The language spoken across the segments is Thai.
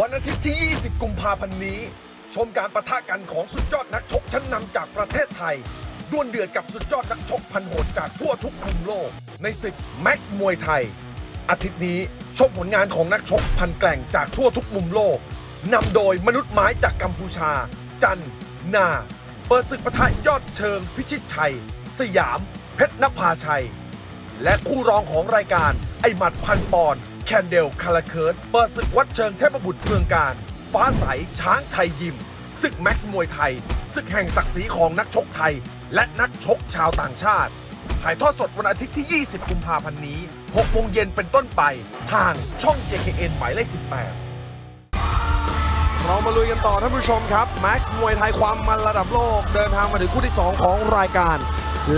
วันอาทิตย์ที่ 20 กุมภาพันธ์นี้ ชมการประทะกันของสุดยอดนักชกชั้นนำจากประเทศไทยดวลเดือดกับสุดยอดนักชกพันโหดจากทั่วทุกมุมโลก ในศึกแม็กซ์มวยไทย อาทิตย์นี้ชมผลงานของนักชกพันแกล่งจากทั่วทุกมุมโลกนำโดยมนุษย์ไม้จากกัมพูชา จัน นา เปิดศึกประทะยอดเชิง พิชิตชัย สยาม เพชรนภาชัย และคู่รองของรายการไอหมัดพันปอนด์ แคนเดลคาราเคิร์ดเปิดศึกวัดเชิงเทพบุตรเมืองการ ฟ้าใสช้างไทยยิมศึกแม็กซ์มวยไทยศึกแห่งศักดิ์ศรีของนักชกไทย และนักชกชาวต่างชาติ ถ่ายทอดสดวันอาทิตย์ที่ 20 กุมภาพันธ์นี้ 6 โมงเย็นเป็นต้นไป ทางช่อง JKN หมายเลข 18 เรามาลุยกันต่อท่านผู้ชมครับแม็กซ์มวยไทยความมันระดับโลก เดินทางมาถึงคู่ที่ 2 ของรายการ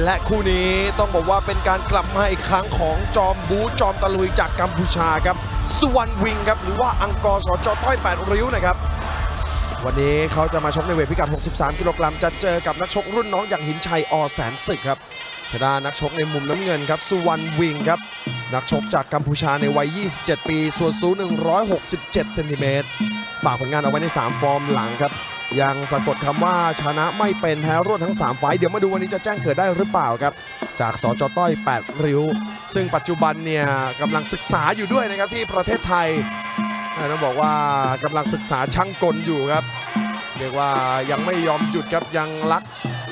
และคู่นี้ต้องบอกว่าเป็นการกลับมาอีกครั้งของจอมบูจอมตะลุยจากกัมพูชาครับสุวรรณวิงครับหรือว่าอังกอร์สจต้อย 8 ริ้วนะครับ วันนี้เขาจะมาชกในเวทพิกัด 63 กิโลกรัม จะเจอกับนักชกรุ่นน้องอย่างหินชัยอแสนศึกครับทางด้านนักชกในมุมน้ำเงินครับสุวรรณวิงครับนักชกจากกัมพูชาในวัย 27 ปี ส่วนสูง 167 เซนติเมตรฝากผลงานเอาไว้ใน 3 ฟอร์มหลังครับ ยังสะกดคำว่าชนะไม่เป็นแพ้รวดทั้ง 3 ไฟเดี๋ยวมาดูวันนี้จะแจ้งเกิดได้หรือเปล่าครับ จากสจต้อย 8 ริ้ว ซึ่งปัจจุบันเนี่ยกำลังศึกษาอยู่ด้วยนะครับที่ประเทศไทยต้องบอกว่ากำลังศึกษาช่างกลอยู่ครับเรียกว่ายังไม่ยอมหยุดครับยังรัก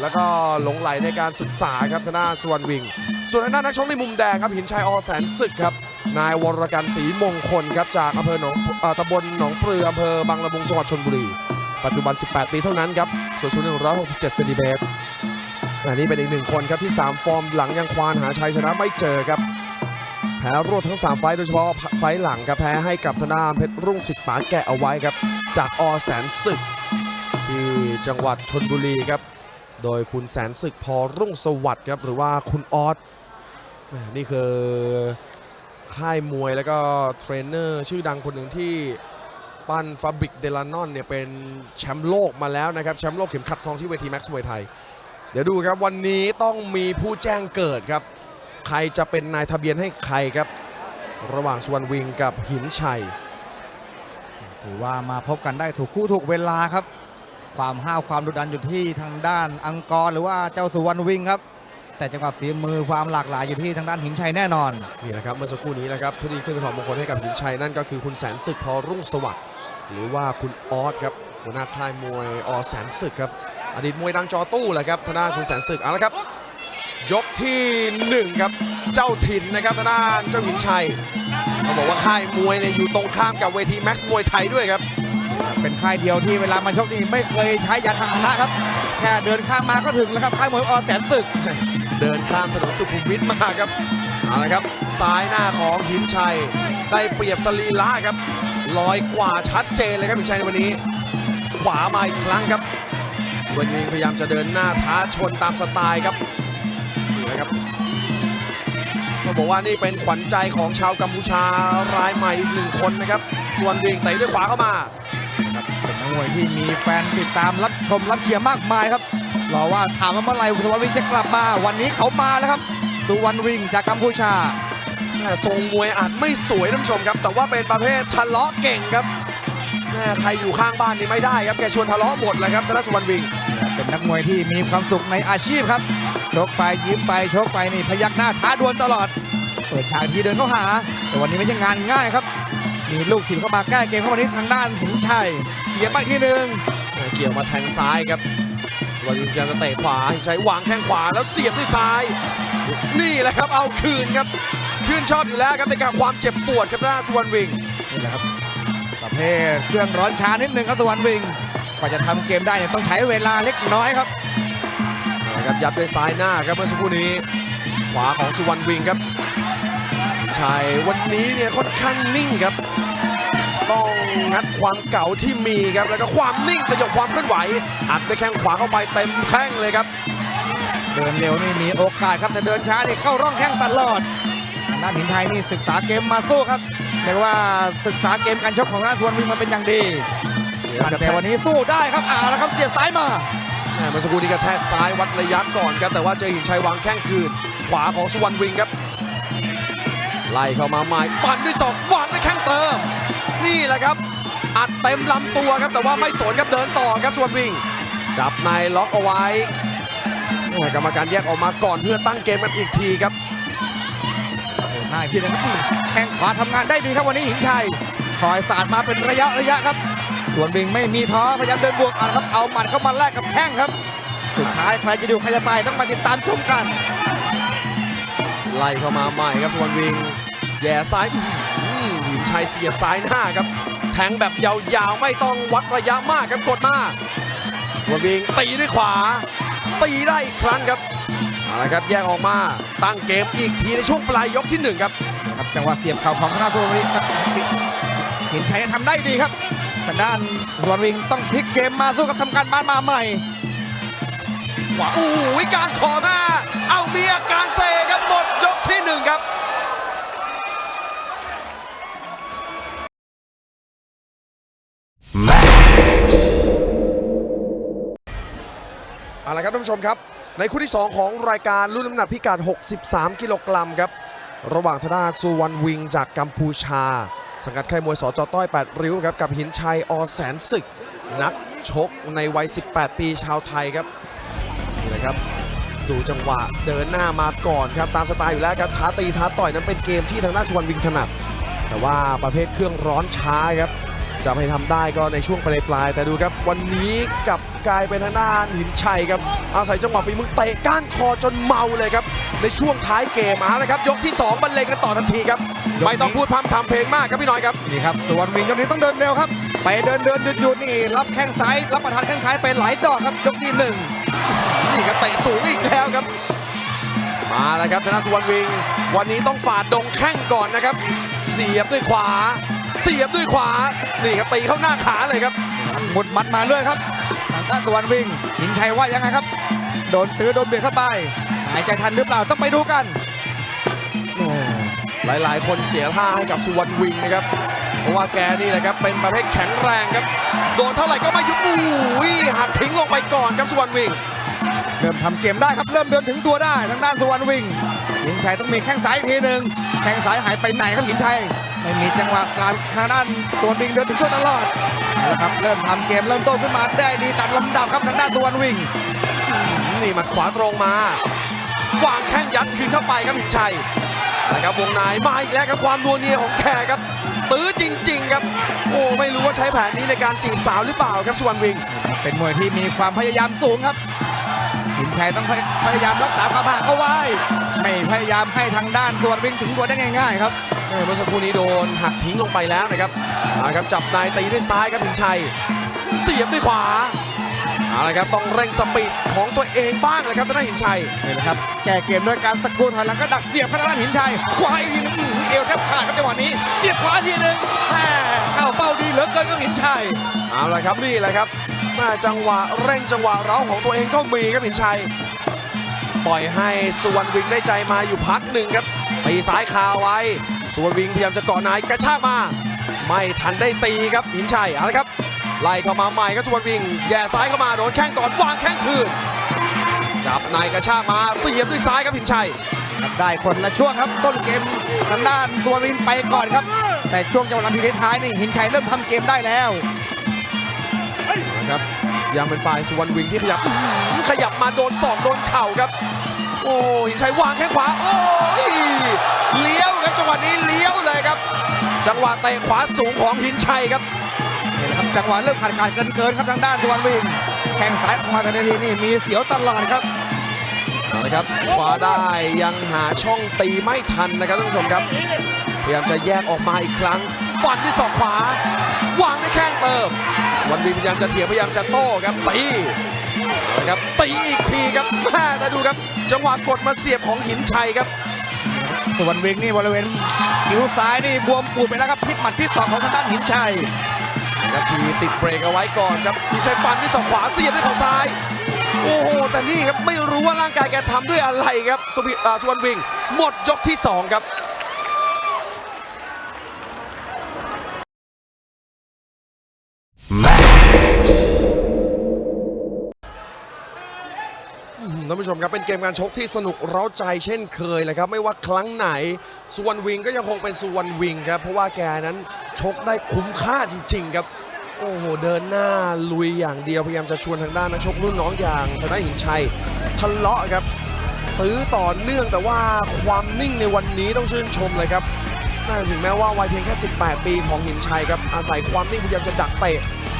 แล้วก็หลงไหลในการศึกษาครับทาน้านสวนวิง ส่วนทางด้านนักชกในมุมแดงครับหินชัยอแสนศึกครับนายวรการศรีมงคลครับจากอำเภอหนองตำบลหนองปลืออำเภอบางละมุงจังหวัดชลบุรี ปัจจุบัน 18 ปีเท่านั้นครับส่วนสูง167เซนติเมตรอันนี้เป็นอีกหนึ่งคนครับที่ 3 ฟอร์มหลังยังควานหาชัยชนะไม่เจอครับ แพ้รวดทั้ง 3 ไฟโดยเฉพาะไฟหลังครับแพ้ให้กับธนาเพชรรุ่งสิทธิ์ป๋าแกะเอาไว้ครับ จากอแสนศึก ที่จังหวัดชนบุรีครับ โดยคุณแสนศึกพอรุ่งสวัสดิ์ครับหรือว่าคุณออสนี่คือค่ายมวยแล้วก็เทรนเนอร์ชื่อดังคนหนึ่งที่ ปั้นฟาบริกเดลานอนเนี่ยเป็นแชมป์โลกมาแล้วนะครับแชมป์โลกเข็มขัดทองที่เวทีแม็กซ์มวยไทย เดี๋ยวดูครับวันนี้ต้องมีผู้แจ้งเกิดครับ ใครจะเป็นนายทะเบียนให้ใครครับ ระหว่างสวนวิงกับหินชัย ถือว่ามาพบกันได้ถูกคู่ถูกเวลาครับ ความห้าวความดุดันอยู่ที่ทางด้านอังกอร์หรือว่าเจ้าสุวรรณวิงครับแต่จังหวะฝีมือความหลากหลายอยู่ที่ทางด้านหินชัยแน่นอนนี่แหละครับเมื่อสักครู่นี้นะครับผู้ที่ขึ้นถอดมงคลให้กับหินชัยนั่นก็คือคุณแสนศึกพอรุ่งสวัสดิ์ หรือว่าคุณออสครับหัวหน้าค่ายมวยอแสนศึกครับอดีตมวยดังจอตู้แหละครับทางด้านคุณแสนศึกเอาละครับ ยกที่หนึ่งครับเจ้าถิ่นนะครับทางด้านเจ้าหินชัยเขาบอกว่าค่ายมวยเนี่ยอยู่ตรงข้ามกับเวทีแม็กซ์มวยไทยด้วยครับ เป็นค่ายเดียวที่เวลามาชกนี่ไม่เคยใช้ยานพาหนะครับ แค่เดินข้ามมาก็ถึงแล้วครับค่ายมวยอแสนศึก เดินข้ามถนนสุขุมวิทมาครับ เอาละครับซ้ายหน้าของหินชัย ได้เปรียบสรีระครับลอยกว่าชัดเจนเลยครับหินชัยในวันนี้ ขวามาอีกครั้งครับวันนี้พยายามจะเดินหน้าท้าชนตามสไตล์ครับนี่นะครับต้องบอกว่านี่เป็นขวัญใจของชาวกัมพูชารายใหม่อีกหนึ่งคนนะครับ ส่วนวิ่งเตะด้วยขวาเข้ามาเป็นนักมวยที่มีแฟนติดตามรับชมรับเชียร์มากมายครับรอว่าถามว่าเมื่อไหร่สุวรรณวิงจะกลับมา วันนี้เขามาแล้วครับ สุวรรณวิงจากกัมพูชาแม่ทรงมวยอาจไม่สวยท่านผู้ชมครับ แต่ว่าเป็นประเภททะเลาะเก่งครับแม่ใครอยู่ข้างบ้านนี่ไม่ได้ครับแกชวนทะเลาะหมดเลยครับธนสุวรรณวิงเป็นนักมวยที่มีความสุขในอาชีพครับชกไปยิ้มไปชกไปนี่พยักหน้าท้าดวลตลอด เปิดฉากทีเดินเข้าหา แต่วันนี้ไม่ใช่งานง่ายครับ มีลูกถิ่นเข้ามาแก้เกมเข้ามาที่ทางด้านหินชัยเหยียบไปทีหนึ่งเกี่ยวมาแทงซ้ายครับสุวรรณวิงพยายามจะเตะขวาใช้วางแข้งขวาแล้วเสียบด้วยซ้าย นี่แหละครับเอาคืนครับ ชื่นชอบอยู่แล้วครับในการความเจ็บปวดครับธนาสุวรรณวิงนี่แหละครับประเภทเครื่องร้อนช้านิดนึงครับสุวรรณวิงกว่าจะทำเกมได้เนี่ยต้องใช้เวลาเล็กน้อยครับนะครับยัดด้วยซ้ายหน้าครับเมื่อสักครู่นี้ ขวาของสุวรรณวิงครับชัยวันนี้เนี่ยค่อนข้างนิ่งครับต้องงัดความเก่าที่มีครับแล้วก็ความนิ่งสยบความเคลื่อนไหวอัดด้วยแข้งขวาเข้าไปเต็มแข้งเลยครับ เดินเร็วนี่มีโอกาสครับแต่เดินช้านี่เข้าร่องแข้งตลอดด้านหินไทยนี่ศึกษาเกมมาสู้ครับเรียกว่าศึกษาเกมการชกของด้านสุวรรณวิ่งมาเป็นอย่างดีแต่วันนี้สู้ได้ครับอ่าแล้วครับเสียบซ้ายมาเมื่อสักครู่นี้กระแทกซ้ายวัดระยะก่อนครับแต่ว่าเจอหินชัยวางแข้งคืน ขวาของสุวรรณวิงครับ ไล่เข้ามาใหม่ฟันด้วยศอกวางด้วยแข้งเติม นี่แหละครับ อัดเต็มลำตัวครับแต่ว่าไม่สนครับเดินต่อครับส่วนวิ่งจับในล็อกเอาไว้ กรรมการแยกออกมาก่อนเพื่อตั้งเกมกันอีกทีครับหน้าอีกทีนะครับอืมแข้งขวาทำงานได้ดีครับวันนี้หินชัยคอยสาดมาเป็นระยะระยะครับ ส่วนบิงไม่มีท้อพยายามเดินบวกเอาละครับ เอาหมัดเข้ามาแลกกับแข้งครับ สุดท้ายใครจะดูใครจะไปต้องมาติดตามชมกัน ไล่เข้ามาใหม่ครับส่วนวิงแย่ซ้ายอื้อหือหินชัยเสียบซ้ายหน้าครับ แทงแบบยาวๆไม่ต้องวัดระยะมากครับกดมาส่วนวิงตีด้วยขวา ตีได้อีกครั้งครับเอาละครับแยกออกมาตั้งเกมอีกทีในช่วงปลายยกที่หนึ่งครับนะครับจังหวะเสียบเข่าของธนาสุวรรณวิงครับหินชัยทำได้ดีครับแต่ด้านสุวรรณวิงต้องพลิกเกมมาสู้กับทำการบ้านมาใหม่ขวาอู้ยการขอมาเอามีอาการเซครับหมดยกที่หนึ่งครับ เอาละครับท่านผู้ชมครับ ในคู่ที่ 2 ของรายการรุ่นน้ำหนักพิกัด 63 กิโลกรัมครับ ระหว่างธนาสุวรรณวิงจากกัมพูชา สังกัดค่ายมวยสจต้อย 8 ริ้วครับกับหินชัยอแสนศึก นักชกในวัย 18 ปีชาวไทยครับนี่แหละครับ ดูจังหวะเดินหน้ามาก่อนครับตามสไตล์อยู่แล้วครับท้าตีท้าต่อยนั้นเป็นเกมที่ทางด้านสุวรรณวิงถนัด แต่ว่าประเภทเครื่องร้อนช้าครับ จะไปทำได้ก็ในช่วงปลายปลายๆแต่ดูครับวันนี้กลับกลายเป็นทางด้านหินชัยครับ อาศัยจังหวะฝีมือเตะก้านคอจนเมาเลยครับ ในช่วงท้ายเกมมาแล้วครับ ยกที่ 2บรรเลงกันต่อทันทีครับ ไม่ต้องพูดพร่ำทำเพลงมากครับพี่น้อยครับนี่ครับสุวรรณวิงยกนี้ต้องเดินเร็วครับ ไปเดินเดินหยุดหยุดนี่รับแข้งซ้ายรับประทานแข้งซ้ายไปหลายดอกครับยกที่หนึ่งนี่ครับเตะสูงอีกแล้วครับมาแล้วครับธนาสุวรรณวิง วันนี้ต้องฝ่าดงแข้งก่อนนะครับ เสียบด้วยขวา เสียบด้วยขวา นี่ครับตีเข้าหน้าขาเลยครับ หมดมัดมาเรื่อยครับทางด้านสุวรรณวิ่งหินชัยว่ายังไงครับ โดนตื้อโดนเบียดเข้าไปหายใจทันหรือเปล่าต้องไปดูกันหลายๆ คนเสียท่าให้กับสุวรรณวิงนะครับ เพราะว่าแกนี่แหละครับเป็นประเภทแข็งแรงครับ โดนเท่าไหร่ก็ไม่ยุบอุ้ยหักทิ้งลงไปก่อนครับสุวรรณวิงเริ่มทำเกมได้ครับเริ่มเดินถึงตัวได้ทางด้านสุวรรณวิงหินชัยต้องมีแข้งซ้ายอีกทีหนึ่งแข้งซ้ายหายไปไหนครับหินชัย ไม่มีจังหวะการทางด้านสุวรรณวิงเดินถึงตัวตลอดเอาละครับเริ่มทำเกมเริ่มโตขึ้นมาได้ดีตามลำดับครับทางด้านสุวรรณวิงนี่หมัดขวาตรงมาวางแข้งยัดคืนเข้าไปครับหินชัยนะครับวงในมาอีกแล้วครับความนัวเนียของแขกครับ ตื้อจริง ๆ ครับ โอ้ไม่รู้ว่าใช้แผนนี้ในการจีบสาวหรือเปล่าครับสุวรรณวิง เป็นมวยที่มีความพยายามสูงครับหินชัยต้องพยายามรักษาความห่างเอาไว้ ไม่พยายามให้ทางด้านส่วนวิ่งถึงตัวได้ง่าย ๆ ครับ เออเมื่อสักครู่นี้โดนหักทิ้งลงไปแล้วนะครับเอาละครับจับนายตีด้วยซ้ายครับหินชัย เสียบด้วยขวาเอาละครับต้องเร่งสปีดของตัวเองบ้างนะครับทางด้านหินชัยนี่แหละครับแก้เกมด้วยการสกรูถอยหลังก็ดักเสียบทางด้านหินชัยขวาอีกทีหนึงอื้อหือเอวแทบขาดครับจังหวะนี้เสียบขวาทีหนึงแม่เข้าเป้าดีเหลือเกินครับหินชัยเอาละครับนี่แหละครับมาจังหวะเร่งจังหวะเร้าของตัวเองก็มีครับหินชัย ปล่อยให้สุวรรณวิงได้ใจมาอยู่พักหนึ่งครับตีซ้ายคาไว้ สุวรรณวิงพยายามจะเกาะนายกระชากมา ไม่ทันได้ตีครับหินชัยเอาละครับไล่เข้ามาใหม่ครับสุวรรณวิงแย่ซ้ายเข้ามาโดนแข้งก่อนวางแข้งคืนจับนายกระชากมาเสียบด้วยซ้ายครับหินชัยได้คนละช่วงครับต้นเกมทางด้านสุวรรณวิงไปก่อนครับ แต่ช่วงจังหวะนาทีท้ายๆนี่หินชัยเริ่มทำเกมได้แล้วนะครับยังเป็นฝ่ายสุวรรณวิงที่ขยับอื้อหือขยับมาโดนศอกโดนเข่าครับ โอ้หินชัยวางแข้งขวาโอ้ยเลี้ยว ครับจังหวะนี้เลี้ยวเลยครับ จังหวะเตะขวาสูงของหินชัยครับนี่แหละครับจังหวะเริ่มขาดขาดเกินเกินๆครับทางด้านสุวรรณวิงแข้งซ้ายออกมาแต่นาทีนี่มีเสียวตลอดครับเอาละครับขวาได้ยังหาช่องตีไม่ทันนะครับท่านผู้ชมครับพยายามจะแยกออกมาอีกครั้งฟันด้วยศอกขวาวางด้วยแข้งเติมวันวิงพยายามจะเถียงพยายามจะโต้ครับตีเอาละครับตีอีกทีครับแม่แต่ดูครับ จังหวะกดมาเสียบของหินชัยครับ สุวรรณวิงนี่บริเวณคิ้วซ้ายนี่บวมปูดไปแล้วครับพิษหมัดพิษสองของทางด้านหินชัยนาทีติดเบรกเอาไว้ก่อนครับหินชัยฟันที่สองขวาเสียบด้วยเขาซ้าย โอ้โหแต่นี่ครับไม่รู้ว่าร่างกายแกทำด้วยอะไรครับสุวิสุวรรณวิงหมดยกที่สองครับ ผู้ชมครับเป็นเกมการชกที่สนุกเร้าใจเช่นเคยเลยครับไม่ว่าครั้งไหนสุวรรณวิงก็ยังคงเป็นสุวรรณวิงครับเพราะว่าแกนั้นชกได้คุ้มค่าจริง ๆ ครับโอ้โหเดินหน้าลุยอย่างเดียวพยายามจะชวนทางด้านนักชกรุ่นน้องอย่างทางด้านหินชัยทะเลาะครับตื้อต่อเนื่องแต่ว่าความนิ่งในวันนี้ต้องชื่นชมเลยครับน่าถึงแม้ว่าวัยเพียงแค่ 18 ปีของหินชัยครับอาศัยความนิ่งพยายามจะดักเตะ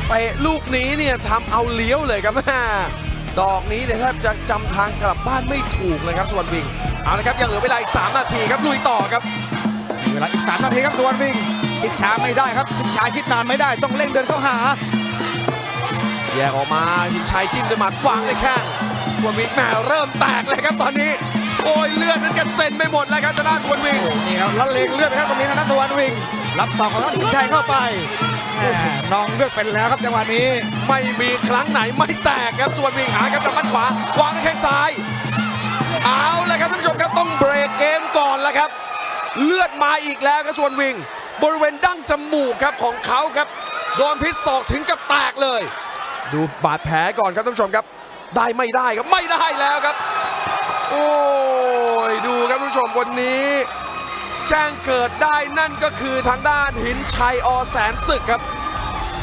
เตะลูกนี้เนี่ยทำเอาเลี้ยวเลยครับแม่ ดอกนี้เนี่ยแทบจะจำทางกลับบ้านไม่ถูกเลยครับสวนวิงเอาละครับยังเหลือเวลาอีก 3 นาทีครับลุยต่อครับมีเวลาอีกสามนาทีครับสุวรรณวิ่งคิดช้าไม่ได้ครับคิดช้าคิดนานไม่ได้ต้องเร่งเดินเข้าหา แยกออกมาหินชัยจิ้มด้วยหมัดวางด้วยแข้งส่วนวิงแหมเริ่มแตกเลยครับตอนนี้โอ้ยเลือดนั้นกระเซ็นไปหมดแล้วครับจะด้านส่วนวิงนี่ครับแล้วเลงเลือดไปครับตรงนี้ทางด้านสุวรรณวิ่งรับต่อของทางด้านหินชัยเข้าไปแหม่ น้องเลือดเป็นแล้วครับจังหวะนี้ ไม่มีครั้งไหนไม่แตกครับส่วนวิงหาครับกับมัดขวาวางด้วยแข้งซ้าย เอาลยครับท่านผู้ชมครับต้องเบรกเกมก่อนแล้วครับ เลือดมาอีกแล้วครับส่วนวิงบริเวณดั้งจมูกครับของเขาครับโดนพิษศอกถึงกับแตกเลย ดูบาดแผลก่อนครับท่านผู้ชมครับ ได้ไม่ได้ครับไม่ได้แล้วครับ โอ้ยดูครับท่านผู้ชมวันนี้ แจ้งเกิดได้นั่นก็คือทางด้านหินชัยอแสนศึกครับ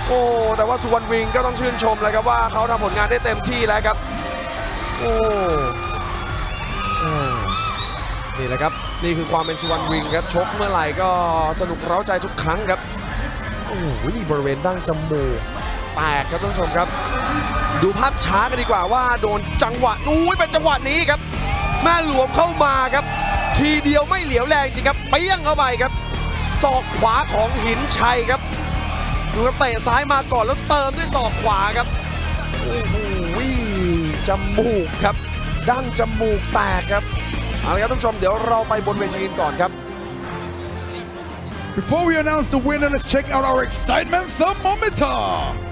โอ้แต่ว่าสุวรรณวิงก็ต้องชื่นชมเลยครับว่าเขาทำผลงานได้เต็มที่แล้วครับ โอ้นี่แหละครับนี่คือความเป็นสุวรรณวิงครับชกเมื่อไหร่ก็สนุกเร้าใจทุกครั้งครับโอ้โหนี่บริเวณดั้งจมูกแตกครับท่านผู้ชมครับ ดูภาพช้ากันดีกว่าว่าโดนจังหวะนู้ยเป็นจังหวะนี้ครับแม่หลวมเข้ามาครับ ทีเดียวไม่เหลียวแรงจริงครับเปี้ยงเข้าไปครับศอกขวาของหินชัยครับดูครับเตะซ้ายมาก่อนแล้วเติมด้วยศอกขวาครับโอ้โหจมูกครับ ดั้งจมูกแตกครับเอาละครับท่านผู้ชมเดี๋ยวเราไปบนเวทีกันก่อนครับ Before we announce the winner, let's check out our excitement thermometer.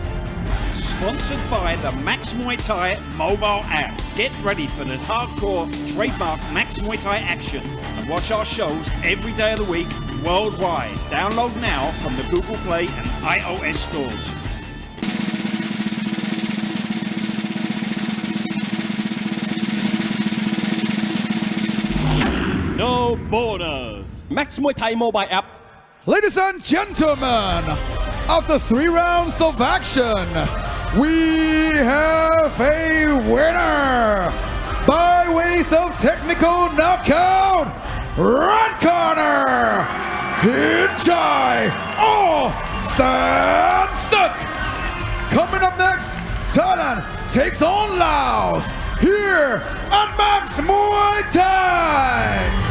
Sponsored by the Max Muay Thai mobile app. Get ready for the hardcore trademark Max Muay Thai action and watch our shows every day of the week worldwide. Download now from the Google Play and iOS stores. No borders. Max Muay Thai mobile app Ladies and gentlemen, after three rounds of action, we have a winner by ways of technical knockout. Red corner, Hinchai Oh Sansuk. Coming up next, Thailand takes on Laos here at Max Muay Thai.